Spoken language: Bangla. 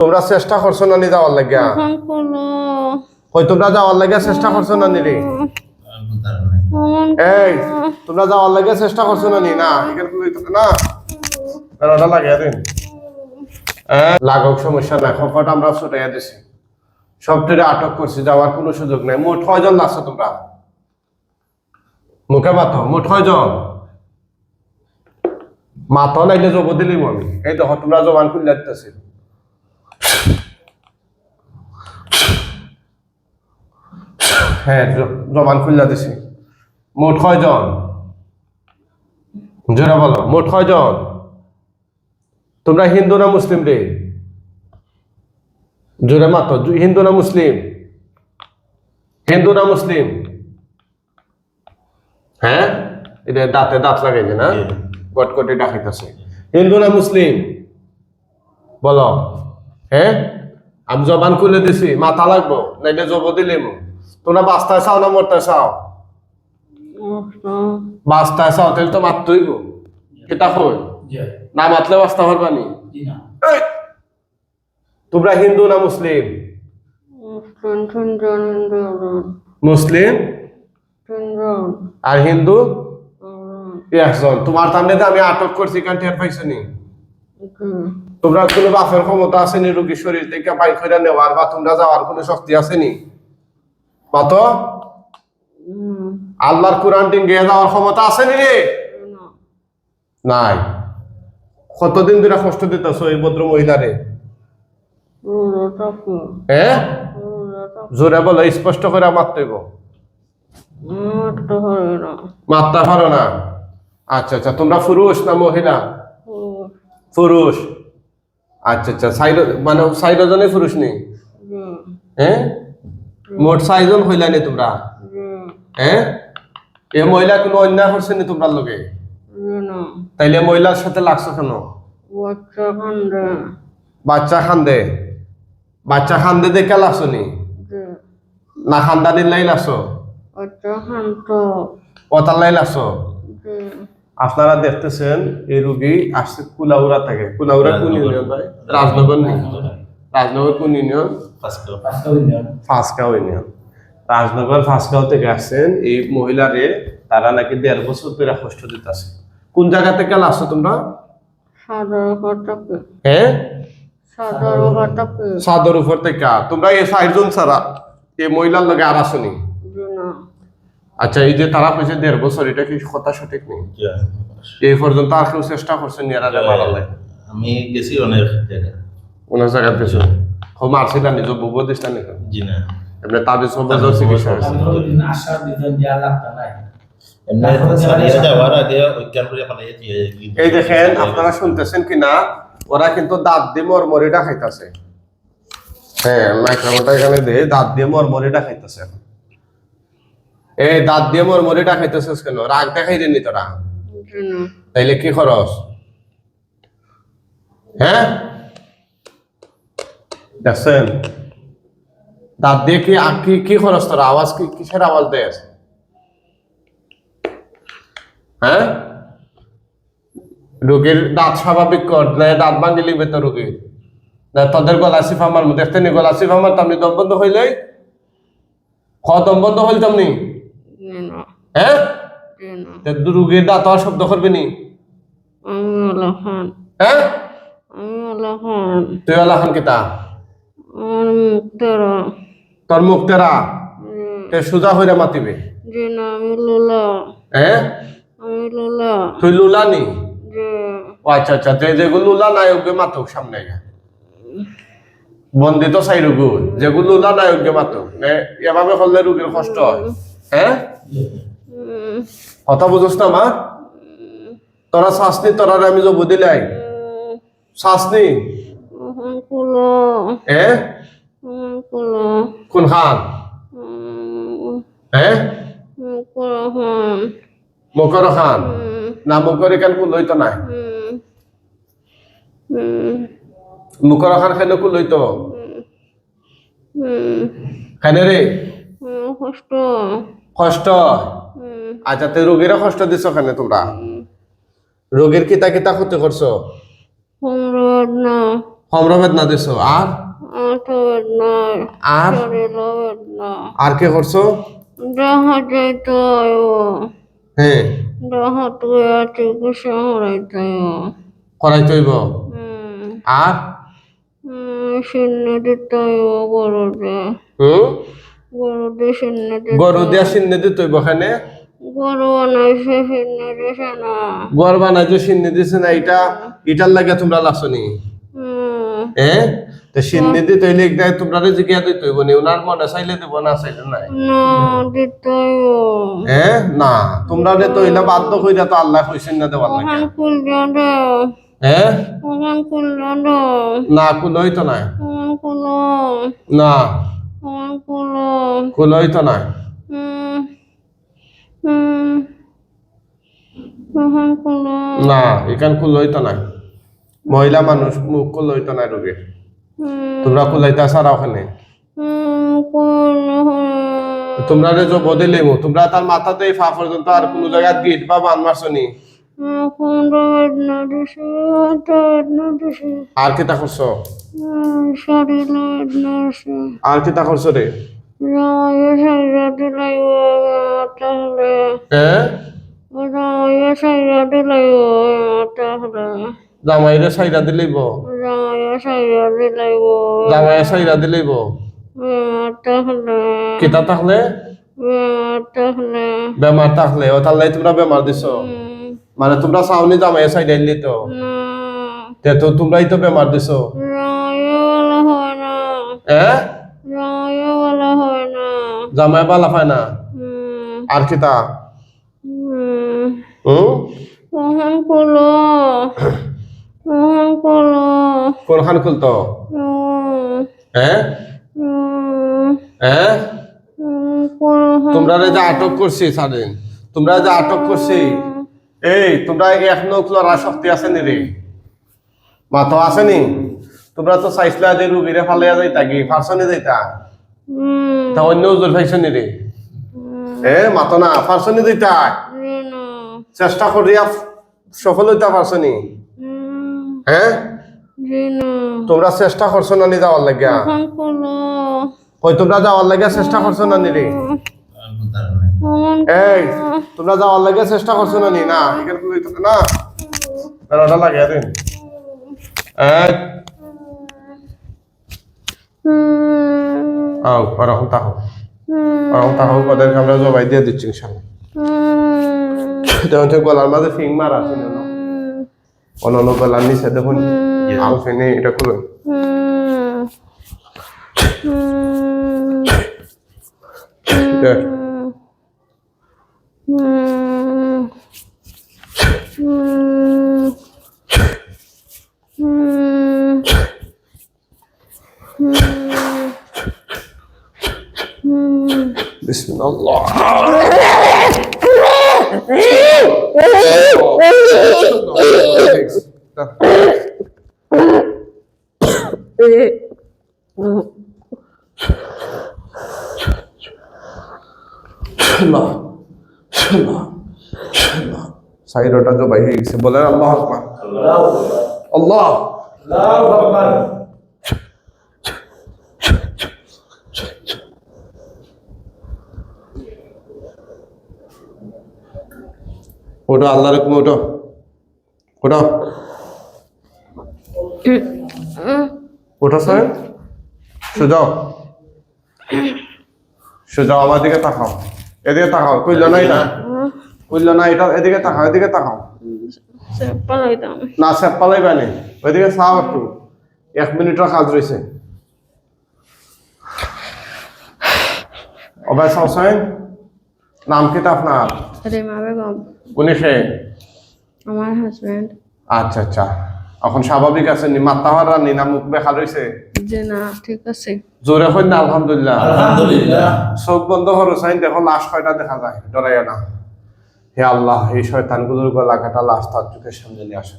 তোমরা চেষ্টা করছ না নি যাওয়ার লাগিয়া কই তোমরা যাওয়ার লাগিয়া চেষ্টা করছ না নি রে এই তোমরা যাওয়ার লাগিয়া চেষ্টা করছ না? নি না? না লাগিয়ে দিন। হ্যাঁ, লাগুক সমস্যা নাই খপট আমরা ছুটাইয়া দিছি। সবটিরে আটক করছি যাওয়ার কোনো সুযোগ নাই। মোট কয়জন লাগছো তোমরা? মুখে মাতো মোট কয়জন? মাতো নাইলে জব দিলিম আমি এই দেখো তোমরা জবান খুলে দিতেছি হ্যাঁ জবান দিছি। মোট কয়জন? জোরে বলো মোট কয়জন? তোমরা হিন্দু না মুসলিম রে? জোরে মাতো হিন্দু না মুসলিম? হিন্দু না মুসলিম? হ্যাঁ? এটা দাঁতে দাঁত লাগাইছে না? জি। কটকটি ডাকাইতেছে। হিন্দু না মুসলিম? বলো। হ্যাঁ আমি জবান খুলে দিছি মাথা লাগবো নাইলে জব দিলিম তোমরা বাস্তায় চাও না মরতে চাও? বাস্তায় চাও তাহলে তো মারতেই গো। এটা কই না মাতলে বাস্তা পারবানি! তোমরা হিন্দু না মুসলিম? মুসলিম? আর হিন্দু? একজন। তোমার সামনে আমি আটক করছি কেন টের পাইছো নি? তোমরা কোনো বাপের ক্ষমতা আছে নি রোগীর শরীর থেকে বাইর করে নেওয়ার বা তোমরা যাওয়ার কোনো শক্তি আছে নি? কত আল্লাহর কোরআন টিঙ্গে যাওয়ার ক্ষমতা আছে নি রে? নাই। কতদিন ধরে কষ্ট দিতেছ এই ভদ্র মহিলারে? হ্যাঁ জোরে বলো স্পষ্ট করে মারতে গো মারতে পারো না? আচ্ছা আচ্ছা তোমরা পুরুষ না মহিলা? পুরুষ। আচ্ছা আচ্ছা সাইড মানে সাইড জনে পুরুষ নেই? হ্যাঁ? মোট সাইজন হইলা নি তোমরা হ্যাঁ? এ মহিলা কোনো অন্যায় করছে নি তোমরা লোকে তাইলে মহিলার সাথে লাগছো কেন? বাচ্চা খান্দে বাচ্চা খান্দে দেখে লাগছো নি? না খান্দানির লাই লাগছো? কথার লাই লাগছো? আপনারা দেখতেছেন এই রুগী আসছে কুলাউড়া থেকে। কুলাউড়া কোন ইউনিয়ন ভাই? রাজনগর নেই। রাজনগর। কোন ইউনিয়ন? ফাঁসগাঁও। ইউনিয়ন। রাজনগর ফাঁসগাঁও থেকে আসছেন এই মহিলারে তারা নাকি দেড় বছর ধরে কষ্ট দিতেছে। কোন জায়গা থেকে আসছো তোমরা? সাদর হ্যাঁ সাদর উপর থেকে। তোমরা এই সাইজন ছাড়া এই মহিলার লগে আর আসনি। আচ্ছা এই যে তারা কইছে দেড় বছর এটা কি কথা সঠিক নেই? এই পর্যন্ত আর কেউ চেষ্টা করছেন এরারে মারার লাগে। আমি গেছি অনেক জায়গায়। জায়গা দিয়েছ হো মারছিল নিজ দিসটা নাকি জি না। এমনি চিকিৎসা এই দেখেন আপনারা শুনতেছেন কি না? ওরা কিন্তু দাঁত দিয়ে মরমরিটা খাইতেছে হ্যাঁ মাইক্রোফোনটা এখানে দে দাঁত দিয়ে মরমরিটা খাইতেছে এই দাঁত দিয়ে মরমরিটা খাইতেছিস কেন? রাগ দেখাই দেনি তোরা। তাইলে কি খরচ? হ্যাঁ? দেখছেন? দাঁত দিয়ে কি কি কি খরচ তোর? আওয়াজ কি কিসের আওয়াজ দেয় হ্যাঁ? রোগীর দাঁত স্বাভাবিক কর না দাঁত ভাঙি লিখবে তো রোগীর না তোদের গলা সিফা মার দেখতে নি গলা সিফা মার তেমনি দম বন্ধ হইলে খ দম বন্ধ হইল তেমনি। হ্যাঁ তে দাঁত শব্দ করবি নি? আমি আলাহান হ্যাঁ আমি আলাহান তুই আল্লাহ খান কিতা মুখ তেরা। তোর মুখ তেরা? তে সুজা হইরা মাতিবে। জিনা আমি লোলা। হ্যাঁ আমি লোলা। তুই লুলা নি? আচ্ছা আচ্ছা যে যেগুলো লুলা নাই ওকে মাতুক সামনে বন্দি তো চাই রুগু। যেগুলো লুলা নাই ওকে মাতুক এভাবে করলে রুগীর কষ্ট হয়। হ্যাঁ কথা বুঝোস না মা? তোরা শাসনি তোরা আমি যে বুদিলাই শাসনি কুলো। কোন খান কুলো। মকর খান না মকর এখান কোন লইতো নাই? মুখর খান খাইলে কোন লইতো? খাইনে রে? কষ্ট। কষ্ট? আচ্ছা তে রোগীরা কষ্ট দিছ কেন তোমরা? রোগীর কিতা কিতা ক্ষতি করছ হমরা বেদনা দিছো? আর আর আর কে করছ হয় আর শূন্য দিতে গরুতে হুম? গরু দিয়া সিন্নে দি তৈব খানে গরু বানাইছে সিন্নে দিছে না। এটা এটার লাগে তোমরা লাসনি হ্যাঁ তো সিন্নে তোমরা জিজ্ঞাসা দিতে হইব নি? ওনার মনে চাইলে দিব না চাইলে নাই? হ্যাঁ না তোমরা রে তৈলে বাধ্য কইরা তো আল্লাহ কইছেন না দেওয়ার লাগে কুল হ্যাঁ ওখান কুল না কুলই তো নাই। না। ওখান কুল কুলই তো নাই হুম হুম ওখান কুল না এখান কুলই তো নাই মহিলা মানুষ মুখ কুলই তো নাই রোগী তোমরা কুলাইতে আসারা ওখানে? তোমরা যে বদলে তোমরা তার মাথাতে ফা পর্যন্ত আর কোনো জায়গায় গিট বা বান মারছনি আর কিতা করছ? আর কিতা করছ রে? তাহলে হ্যাঁ? তাহলে জামাইরে সাইরা দিলেইব রায়ে সাইরা দিলেইব তাহলে কিতা তাহলে? বেমার থাকলে ও তাহলে তোমরা বেমার দিছো। মানে তোমরা চাওনি জামাইয়ে সাইরা দিলি তো তে তোমরাই তো বেমার দিছো। হয় জামাই বালা পায় না? আর হুম। হুম? কখন কুলো কখন কুলো কোনখান খুলতো? হ্যাঁ? হ্যাঁ? তোমরা যে আটক করছি সাদিন তোমরা যে আটক করছি এই তোমরা এক নৌক লড়া শক্তি আছে নি রে? মাথা আছে নি? তোমরা তো চাইছিলা যে রুগীরে ফালিয়া যাইতা কি? ফারসনি যাইতা? তা অন্য উজুর ফাইছ নি রে এ মাথা না যাইতা রিনা। চেষ্টা করিয়া সফল হইতা পারছনি হ্যাঁ? তোমরা চেষ্টা করছ না নি যাওয়ার লাগিয়া। কই তোমরা যাওয়ার লাগিয়া চেষ্টা করছ না নি রে এই তোমরা যাওয়ার লাগিয়া চেষ্টা করছ না? নি না এখানে না। বেড়াটা লাগিয়া দিন। হুম আও ওরকম তাহো ওরকম তাহো ওদেরকে আমরা জবাই দিয়ে দিচ্ছি ইনশাল্লাহ হচ্ছে গলার মাঝে ফিং মারা আছে না অন্য গলার নিচে দেখুন। আল ফেনে এটা করুন হুম হুম দেখ হুম হুম হুম হুম বিসমিল্লাহ শালা শালা শালা সাইরটা জবাই হয়ে গেছে বলেন আল্লাহ আকবার আল্লাহ Allahu Akbar. ওটা আল্লাহ রকম ওটা ওটা ওটা স্যার। সুজাও। সুজাও, আমার দিকে তাকাও। এদিকে তাকাও। কইল না এটা? কইল না এটা? এদিকে তাকাও এদিকে তাকাও। না, স্যার পালাই বানি ওইদিকে চাও একটু। এক মিনিটের কাজ রয়েছে অবাই চাওছেন নাম কি তা আপনার রেমা বেগম সে আমার হাজবেন্ড আচ্ছা আচ্ছা। এখন স্বাভাবিক আছে নি? মাত্তা হারা নি না মুখ বেখা রয়েছে যে না ঠিক আছে। জোরে হই না আলহামদুলিল্লাহ। আলহামদুলিল্লাহ। চোখ বন্ধ করো সাইন দেখো লাশ কয়টা দেখা যায়? ডরাইয়া না। হে আল্লাহ এই শয়তানগুলোর গলা কাটা লাশ তার চোখের সামনে নিয়ে আসে